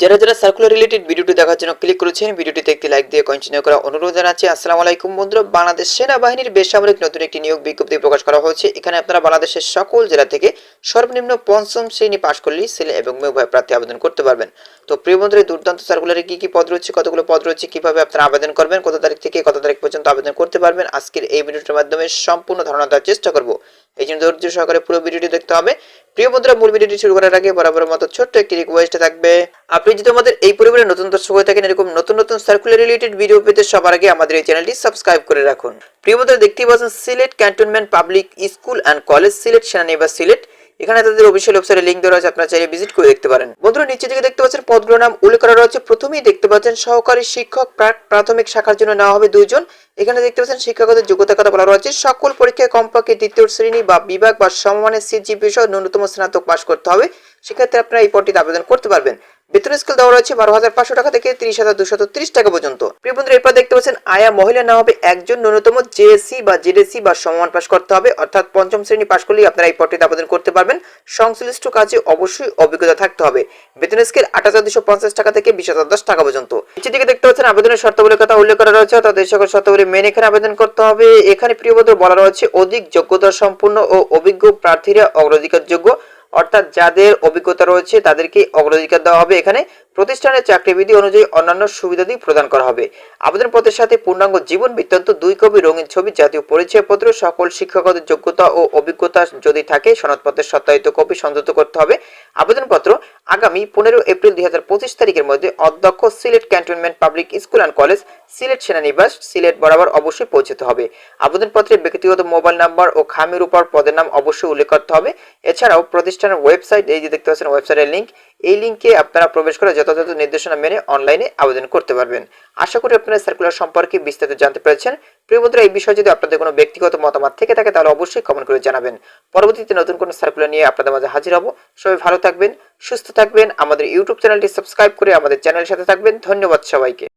যারা যারা circular related ভিডিওটি দেখার জন্য ক্লিক করেছেন, ভিডিওটিতে একটি লাইক দিয়ে কন্টিনিউ করা অনুরোধ জানাচ্ছি। আসসালামু আলাইকুম বন্ধুরা, বাংলাদেশ সেনাবাহিনীর বেসামরিক নতুন একটি নিয়োগ বিজ্ঞপ্তি প্রকাশ করা হয়েছে। এখানে আপনারা বাংলাদেশের সকল জেলা থেকে সর্বনিম্ন পঞ্চম শ্রেণি পাশ করলেই ছেলে এবং মেয়ে উভয় প্রার্থী আবেদন করতে পারবেন। তো প্রিয় বন্ধুরা দুর্দান্ত সার্কুলারে কি কি পদ রয়েছে, কতগুলো পদ রয়েছে, কীভাবে আপনারা আবেদন করবেন, কত তারিখ থেকে কত তারিখ পর্যন্ত আবেদন করতে পারবেন, আজকের এই ভিডিওটির মাধ্যমে সম্পূর্ণ ধারণা দেওয়ার চেষ্টা করব। এই জন্য ধৈর্য সহকারে পুরো ভিডিওটি দেখতে হবে। প্রিয় বন্ধুরা, মূল ভিডিওটি শুরু করার আগে বরাবর মতো ছোট্ট একটি রিকোয়েস্ট থাকবে। আপনি যদি আমাদের এই পরিবারের নতুন দর্শক হয়ে থাকেন, এরকম নতুন নতুন সার্কুলার রিলেটেড ভিডিও পেতে সবার আগে আমাদের এই চ্যানেলটি সাবস্ক্রাইব করে রাখুন। প্রিয় বন্ধুরা, দেখতেই পাচ্ছেন Sylhet cantonment public school and college Sylhet সেনানিবাস Sylhet এখানে তাদের অফিসিয়াল ওয়েবসাইটে লিঙ্ক দেওয়া আছে আপনারা চাইলে ভিজিট করে দেখতে পারেন। বন্ধুরা নিচে দিকে দেখতে পাচ্ছেন পদগুলোর নাম উল্লেখ করা রয়েছে। প্রথমেই দেখতে পাচ্ছেন সহকারী শিক্ষক প্রাথমিক শাখার জন্য নেওয়া হবে দুজন এখানে দেখতে পাচ্ছেন শিক্ষাগত যোগ্যতার কথা বলা রয়েছে। সকল পরীক্ষায় কমপক্ষে দ্বিতীয় শ্রেণি বা বিভাগ বা সমমানের সিজিপি সহ ন্যূনতম স্নাতক পাশ করতে হবে। সেক্ষেত্রে আপনারা এই পদটিতে আবেদন করতে পারবেন। বেতন স্কেল দেওয়া রয়েছে বারো হাজার পাঁচশো টাকা থেকে তিরিশ হাজার দুশত তিরিশ টাকা পর্যন্ত। প্রিয় বন্ধুরা, এরপর দেখতে পাচ্ছেন, আয়া মহিলা না হবে একজন, ন্যূনতম জেএসসি বা জেডেসি বা সমমান পাশ করতে হবে। অর্থাৎ পঞ্চম শ্রেণি পাশ করলেই আপনারা এই পদটিতে আবেদন করতে পারবেন। সংশ্লিষ্ট কাজে অবশ্যই অভিজ্ঞতা থাকতে হবে। বেতন স্কেল আট হাজার দুশো পঞ্চাশ টাকা থেকে বিশ হাজার দশ টাকা পর্যন্ত। নিচের দিকে দেখতে পাচ্ছেন, আবেদনের শর্তাবলীর কথা উল্লেখ করা রয়েছে। তাদের সকল শর্তাবলী মেনে এখানে আবেদন করতে হবে। এখানে প্রিয় বন্ধু বলা রয়েছে, অধিক যোগ্যতা সম্পন্ন ও অভিজ্ঞ প্রার্থীরা অগ্রাধিকার যোগ্য অর্থাৎ যাদের অভিজ্ঞতা রয়েছে তাদেরকে অগ্রাধিকার দেওয়া হবে এখানে। প্রতিষ্ঠানের চাকরিবিধি অনুযায়ী অন্যান্য সুবিধাদি প্রদান করা হবে। আবেদনপত্রের সাথে পূর্ণাঙ্গ জীবন বৃত্তান্ত, দুই কপি রঙিন ছবি, জাতীয় পরিচয়পত্র, সকল শিক্ষকদের যোগ্যতা ও অভিজ্ঞতা যদি থাকে সনদপত্রের সত্যায়িত কপি সংযুক্ত করতে হবে। আবেদনপত্র আগামী পনেরো এপ্রিল দুই হাজার পঁচিশ তারিখের মধ্যে অধ্যক্ষ Sylhet cantonment public school and college, Sylhet সেনানিবাস, Sylhet বরাবর অবশ্যই পৌঁছতে হবে। আবেদনপত্রে ব্যক্তিগত মোবাইল নাম্বার ও খামের উপর পদের নাম অবশ্যই উল্লেখ করতে হবে। এছাড়াও প্রতিষ্ঠানের ওয়েবসাইট, এই যে দেখতে পাচ্ছেন, ওয়েবসাইটের লিঙ্ক এই লিঙ্কে আপনারা প্রবেশ করে যথাযথ নির্দেশনা মেনে অনলাইনে আবেদন করতে পারবেন। আশা করি আপনারা সার্কুলার সম্পর্কে বিস্তারিত জানতে পেরেছেন। প্রিয় বন্ধুরা, এই বিষয়ে যদি আপনাদের কোনো ব্যক্তিগত মতামত থেকে থাকে, তাহলে অবশ্যই কমেন্ট করে জানাবেন। পরবর্তীতে নতুন কোনো সার্কুলার নিয়ে আপনাদের মাঝে হাজির হব। সবাই ভালো থাকবেন, সুস্থ থাকবেন। আমাদের ইউটিউব চ্যানেলটি সাবস্ক্রাইব করে আমাদের চ্যানেলের সাথে থাকবেন। ধন্যবাদ সবাইকে।